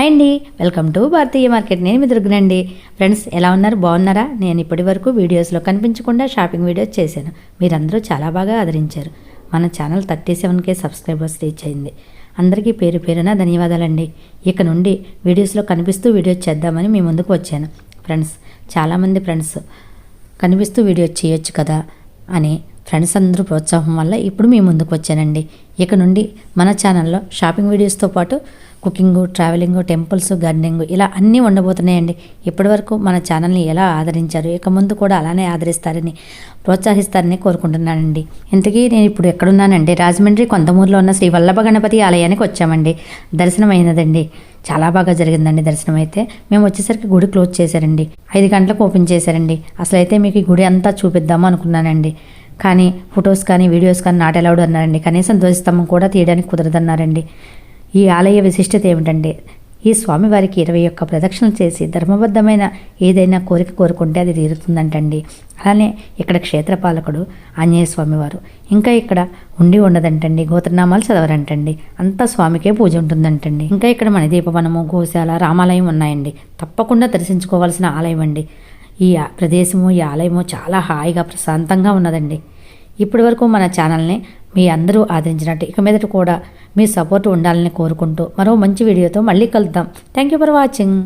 Hi అండి. Welcome to Bharatiya market. నేను మీ దుర్గనండి ఫ్రెండ్స్ ఎలా ఉన్నారు? బాగున్నారా? నేను ఇప్పటి వరకు వీడియోస్లో కనిపించకుండా షాపింగ్ వీడియోస్ చేశాను. మీరందరూ చాలా బాగా ఆదరించారు. మన channel thirty seven K subscribers reach అయింది. అందరికీ పేరు పేరున ధన్యవాదాలండి. ఇక నుండి వీడియోస్లో కనిపిస్తూ వీడియోస్ చేద్దామని మీ ముందుకు వచ్చాను. ఫ్రెండ్స్ చాలామంది ఫ్రెండ్స్ కనిపిస్తూ వీడియోస్ చేయొచ్చు కదా అని ఫ్రెండ్స్ అందరూ ప్రోత్సాహం వల్ల ఇప్పుడు మీ ముందుకు వచ్చానండి. ఇక నుండి మన ఛానల్లో షాపింగ్ వీడియోస్తో పాటు కుకింగ్ ట్రావెలింగ్ టెంపుల్స్ గార్డెనింగ్ ఇలా అన్నీ ఉండబోతున్నాయండి. ఇప్పటివరకు మన ఛానల్ని ఎలా ఆదరించారు ఇక ముందు కూడా అలానే ఆదరిస్తారని ప్రోత్సహిస్తారని కోరుకుంటున్నానండి. ఇంతకీ నేను ఇప్పుడు ఎక్కడున్నానండి రాజమండ్రి కొంతమూరులో ఉన్న శ్రీ వల్లభ గణపతి ఆలయానికి వచ్చామండి. దర్శనం అయినదండి చాలా బాగా జరిగిందండి దర్శనం అయితే. మేము వచ్చేసరికి గుడి క్లోజ్ చేశారండి. ఐదు గంటలకు ఓపెన్ చేశారండి. అసలు అయితే మీకు ఈ గుడి అంతా చూపిద్దాము అనుకున్నానండి. కానీ ఫొటోస్ కానీ వీడియోస్ కానీ నాట్ అలౌడ్ అన్నారండి. కనీసం ధ్వజస్తంభం కూడా తీయడానికి కుదరదన్నారండి. ఈ ఆలయ విశిష్టత ఏమిటంటే ఈ స్వామివారికి ఇరవై ఒక్క ప్రదక్షిణలు చేసి ధర్మబద్ధమైన ఏదైనా కోరిక కోరుకుంటే అది తీరుతుందంటండి. అలానే ఇక్కడ క్షేత్రపాలకుడు ఆంజనేయ స్వామివారు ఇంకా ఇక్కడ ఉండి ఉండదంటండి. గోత్రనామాలు చదవరంటండి. అంతా స్వామికే పూజ ఉంటుందంటండి. ఇంకా ఇక్కడ మణిదీపవనము గోశాల రామాలయం ఉన్నాయండి. తప్పకుండా దర్శించుకోవాల్సిన ఆలయం అండి. ఈ ప్రదేశము ఈ ఆలయము చాలా హాయిగా ప్రశాంతంగా ఉన్నదండి. ఇప్పటి వరకు మన ఛానల్ని మీ అందరూ ఆదరించినట్టు ఇక మీదట కూడా మీ సపోర్ట్ ఉండాలని కోరుకుంటూ మరో మంచి వీడియోతో మళ్ళీ కలుద్దాం. Thank you for watching